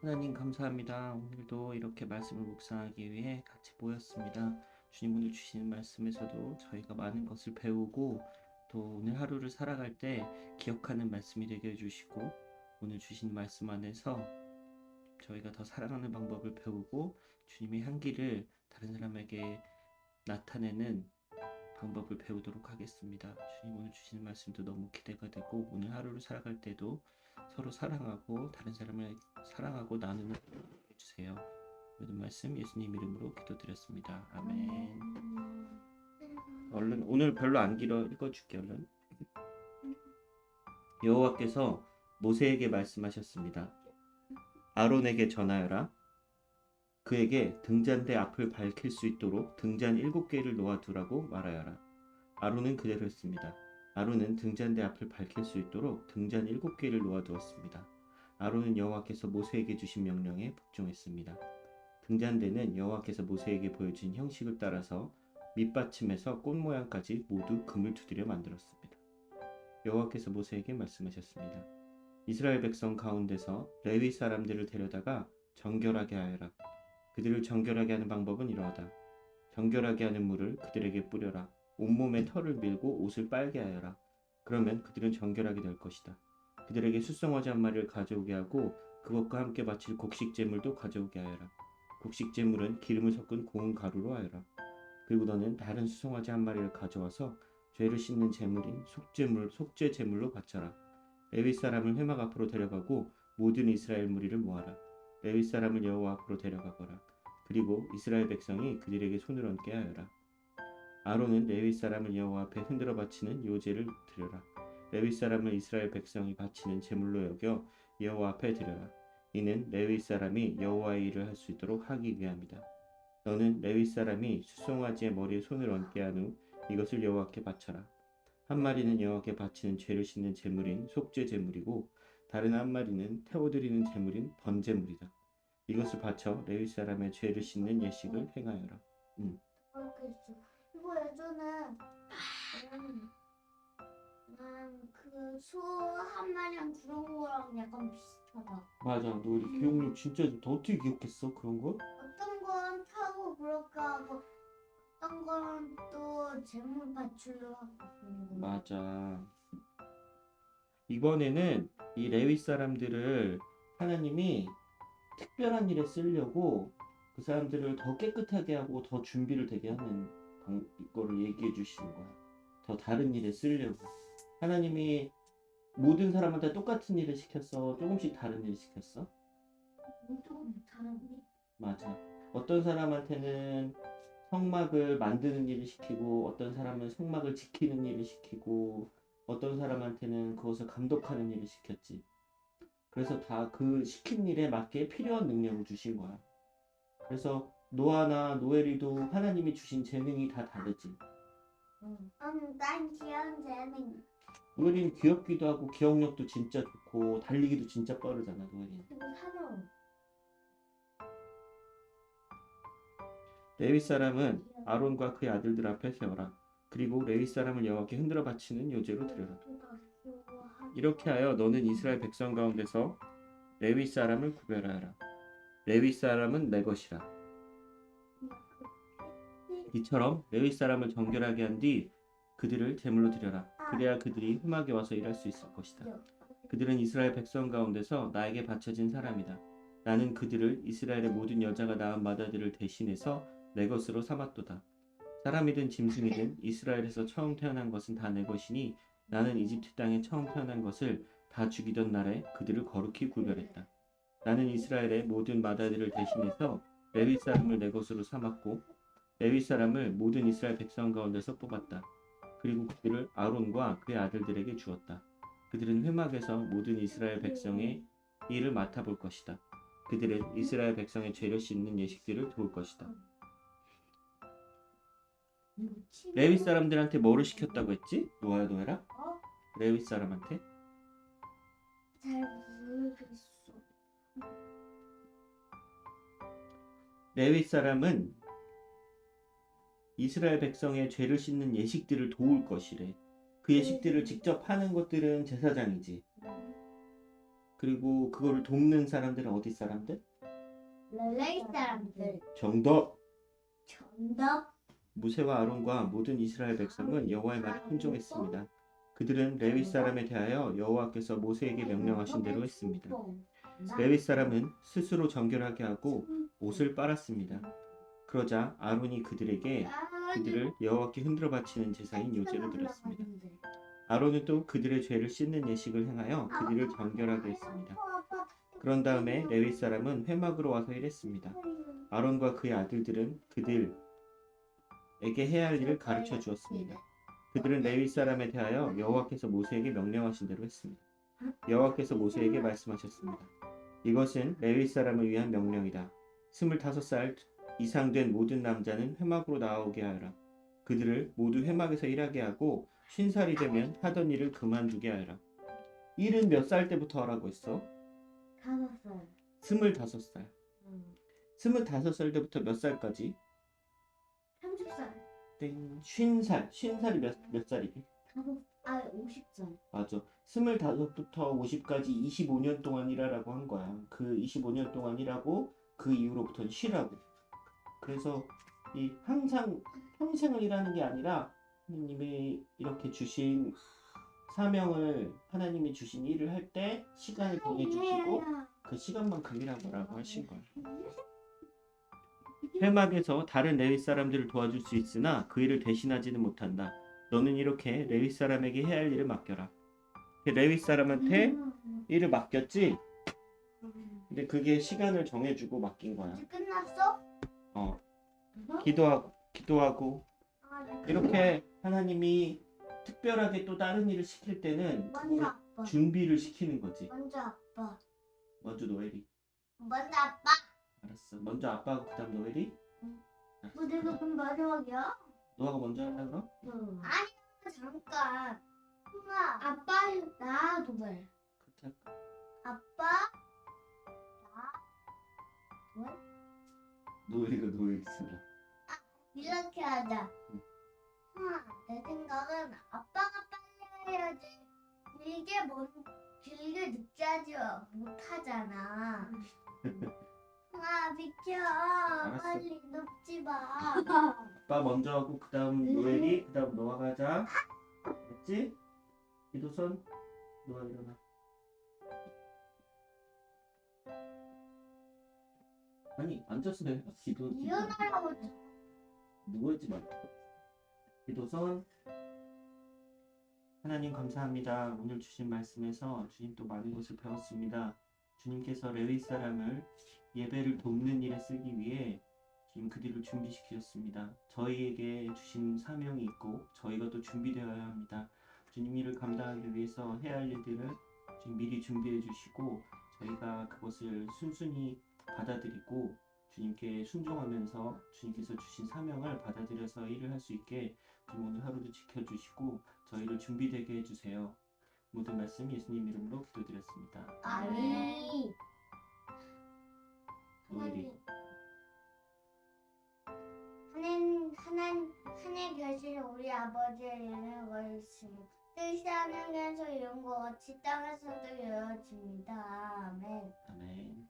하나님 감사합니다. 오늘도 이렇게 말씀을 묵상하기 위해 같이 모였습니다. 주님 오늘 주시는 말씀에서도 저희가 많은 것을 배우고 또 오늘 하루를 살아갈 때 기억하는 말씀이 되게 해주시고 오늘 주신 말씀 안에서 저희가 더 사랑하는 방법을 배우고 주님의 향기를 다른 사람에게 나타내는 방법을 배우도록 하겠습니다. 주님 오늘 주시는 말씀도 너무 기대가 되고 오늘 하루를 살아갈 때도 서로 사랑하고 다른 사람을 사랑하고 나누는 해주세요. 모든 말씀 예수님 이름으로 기도드렸습니다. 아멘. 얼른 오늘 별로 안 길어 읽어줄게 얼른. 여호와께서 모세에게 말씀하셨습니다. 아론에게 전하여라. 그에게 등잔대 앞을 밝힐 수 있도록 등잔 일곱 개를 놓아두라고 말하여라. 아론은 그대로 했습니다. 아론은 등잔대 앞을 밝힐 수 있도록 등잔 일곱 개를 놓아두었습니다. 아론은 여호와께서 모세에게 주신 명령에 복종했습니다. 등잔대는 여호와께서 모세에게 보여준 형식을 따라서 밑받침에서 꽃 모양까지 모두 금을 두드려 만들었습니다. 여호와께서 모세에게 말씀하셨습니다. 이스라엘 백성 가운데서 레위 사람들을 데려다가 정결하게 하여라. 그들을 정결하게 하는 방법은 이러하다. 정결하게 하는 물을 그들에게 뿌려라. 온몸에 털을 밀고 옷을 빨게 하여라. 그러면 그들은 정결하게 될 것이다. 그들에게 수송아지 한 마리를 가져오게 하고 그것과 함께 바칠 곡식 제물도 가져오게 하여라. 곡식 제물은 기름을 섞은 고운 가루로 하여라. 그리고 너는 다른 수송아지 한 마리를 가져와서 죄를 씻는 제물인 속제물 속죄 제물로 바쳐라. 레위 사람을 회막 앞으로 데려가고 모든 이스라엘 무리를 모아라. 레위 사람을 여호와 앞으로 데려가거라. 그리고 이스라엘 백성이 그들에게 손을 얹게 하여라. 아론은 레위 사람을 여호와 앞에 흔들어 바치는 요제를 드려라. 레위 사람을 이스라엘 백성이 바치는 제물로 여겨 여호와 앞에 드려라. 이는 레위 사람이 여호와의 일을 할 수 있도록 하기 위함이다. 너는 레위 사람이 수송아지의 머리에 손을 얹게 한 후 이것을 여호와께 바쳐라. 한 마리는 여호와께 바치는 죄를 씻는 제물인 속죄 제물이고 다른 한 마리는 태워드리는 제물인 번제물이다. 이것을 바쳐 레위 사람의 죄를 씻는 예식을 행하여라. 알 겠어. 이거 예전에 그소 한 마리랑 그런 거랑 약간 비슷하다. 맞아, 너 우리 기억력 진짜 좋다. 어떻게 기억했어 그런 걸? 어떤 건 타고 그렇게 하고 어떤 건 또 재물 하고 그러고. 맞아. 이번에는 이 레위 사람들을 하나님이 특별한 일에 쓰려고 그 사람들을 더 깨끗하게 하고 더 준비를 되게 하는 방, 이거를 얘기해 주시는 거야. 더 다른 일에 쓰려고. 하나님이 모든 사람한테 똑같은 일을 시켰어? 조금씩 다른 일을 시켰어? 조금 다른데? 맞아. 어떤 사람한테는 성막을 만드는 일을 시키고, 어떤 사람은 성막을 지키는 일을 시키고, 어떤 사람한테는 그것을 감독하는 일을 시켰지. 그래서 다 그 시킨 일에 맞게 필요한 능력을 주신 거야. 그래서 노아나 노엘이도 하나님이 주신 재능이 다 다르지. 응. 음, 난 귀여운 재능. 노엘이는 귀엽기도 하고 기억력도 진짜 좋고 달리기도 진짜 빠르잖아, 노엘이는. 그리고 사랑워. 레위 사람은 아론과 그의 아들들 앞에 세워라. 그리고 레위 사람을 여호와께 흔들어 바치는 요제로 드려라. 이렇게 하여 너는 이스라엘 백성 가운데서 레위 사람을 구별하여라. 레위 사람은 내 것이라. 이처럼 레위 사람을 정결하게 한 뒤 그들을 제물로 드려라. 그래야 그들이 흠하게 와서 일할 수 있을 것이다. 그들은 이스라엘 백성 가운데서 나에게 바쳐진 사람이다. 나는 그들을 이스라엘의 모든 여자가 낳은 마다들을 대신해서 내 것으로 삼았도다. 사람이든 짐승이든 이스라엘에서 처음 태어난 것은 다 내 것이니 나는 이집트 땅에 처음 태어난 것을 다 죽이던 날에 그들을 거룩히 구별했다. 나는 이스라엘의 모든 마다들을 대신해서 레위 사람을 내 것으로 삼았고 레위 사람을 모든 이스라엘 백성 가운데서 뽑았다. 그리고 그들을 아론과 그의 아들들에게 주었다. 그들은 회막에서 모든 이스라엘 백성의 일을 맡아볼 것이다. 그들은 이스라엘 백성의 죄를 씻는 예식들을 도울 것이다. 레위 사람들한테 뭐를 시켰다고 했지? 노아야 노아라? 어? 레위 사람한테? 잘 모르겠어. 레위 사람은 이스라엘 백성의 죄를 씻는 예식들을 도울 것이래. 그 예식들을 직접 하는 것들은 제사장이지. 그리고 그거를 돕는 사람들은 어디 사람들? 레이 사람들 정답. 정답 모세와 아론과 모든 이스라엘 백성은 여호와의 말에 순종했습니다. 그들은 레위 사람에 대하여 여호와께서 모세에게 명령하신 대로 했습니다. 레위 사람은 스스로 정결하게 하고 옷을 빨았습니다. 그러자 아론이 그들에게 그들을 여호와께 흔들어 바치는 제사인 요제로 드렸습니다. 아론은 또 그들의 죄를 씻는 예식을 행하여 그들을 정결하게 했습니다. 그런 다음에 레위 사람은 회막으로 와서 일했습니다. 아론과 그의 아들들은 그들에게 해야 할 일을 가르쳐 주었습니다. 그들은 레위 사람에 대하여 여호와께서 모세에게 명령하신 대로 했습니다. 여호와께서 모세에게 말씀하셨습니다. 이것은 레위 사람을 위한 명령이다. 스물다섯 살 이상 된 모든 남자는 회막으로 나오게 하여라. 그들을 모두 회막에서 일하게 하고 쉰 살이 되면 하던 일을 그만두게 하여라. 일은 몇 살 때부터 하라고 했어? 다섯 살 스물다섯 살. 응. 스물다섯 살 때부터 몇 살까지? 삼십 살 땡. 쉰 살. 쉰 살이 몇, 몇 살이게? 다섯 아 오십 살 맞아. 스물다섯부터 50까지 25년 동안 일하라고 한 거야. 그 25년 동안 일하고 그 이후로부터는 쉬라고. 그래서 이 항상 평생을 일하는 게 아니라 하나님이 이렇게 주신 사명을 하나님이 주신 일을 할 때 시간을 보내주시고 그 시간만큼 일하라고 하신 거야. 회막에서 다른 레위 사람들을 도와줄 수 있으나 그 일을 대신하지는 못한다. 너는 이렇게 레위 사람에게 해야 할 일을 맡겨라. 그 레위 사람한테 일을 맡겼지. 근데 그게 시간을 정해주고 맡긴 거야. 끝났어? 어, 기도하고 기도하고 아, 네. 이렇게 하나님이 특별하게 또 다른 일을 시킬 때는 먼저 아빠 준비를 시키는 거지. 먼저 아빠 먼저 노엘이. 먼저 아빠 알았어. 먼저 아빠하고 그다음 노엘이. 뭐 내가 그럼 마지막이야? 너가 먼저 하려 그럼? 응. 아니 잠깐 엄마 아빠 나 그렇게 할까? 아빠 나 노엘 노엘 있으라. 이렇게 하자 응. 아, 내 생각은 아빠가 빨리 해야지 길게 먼 길게 늦게 하지 못하잖아 아 비켜 빨리 눕지 마 아빠 먼저 하고 그 다음 노엘이 그 다음 너가 가자. 됐지? 기도선 너가 일어나. 아니 앉아서 해. 기도 기도. 일어나라고 누워있지 말고. 기도선 하나님 감사합니다. 오늘 주신 말씀에서 주님 또 많은 것을 배웠습니다. 주님께서 레위 사람을 예배를 돕는 일에 쓰기 위해 지금 그들을 준비시키셨습니다. 저희에게 주신 사명이 있고 저희가 또 준비되어야 합니다. 주님 일을 감당하기 위해서 해야 할 일들을 지금 미리 준비해 주시고 저희가 그것을 순순히 받아들이고 주님께 순종하면서 주님께서 주신 사명을 받아들여서 일을 할 수 있게 지금 오늘 하루도 지켜주시고 저희를 준비되게 해주세요. 모든 말씀 예수님 이름으로 기도드렸습니다. 아니 노엘이 하나님 하나님 하나님 계신 우리 아버지의 이름을 뜻이 하늘에서 이룬 것 같이 땅에서도 이루어집니다. 아멘. 아멘.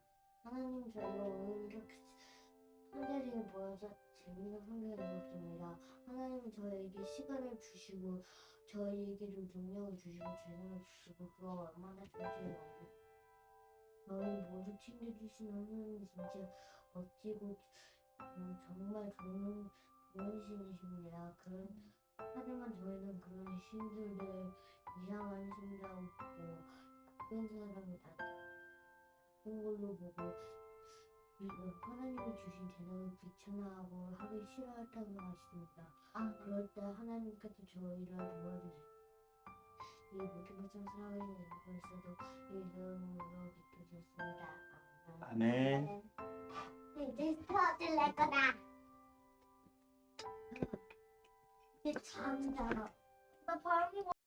오늘 이렇게 한자리에 모여서 재밌는 환경을 먹습니다. 하나님 저에게 시간을 주시고 저희에게 좀 능력을 주시고 재능을 주시고 그거 얼마나 좋지요. 저희 모두 챙겨주신 하나님 진짜 멋지고 음, 정말 좋은 좋은 신이십니다. 그런 하지만 저희는 그런 신들을 이상한 신이라고 보고 그런 사람이 다 나쁜 걸로 보고 이거 하나님이 주신 재능을 비천하고 하기 싫어했다고 하십니다. 아 그럴 때 하나님께서 저희를 도와주세요. 이 모든 것을 살아가는 일고 있어도 이름으로 믿겨졌습니다. 아멘. 이제 터질 낼 거다. 이제 잠자라. 나 방금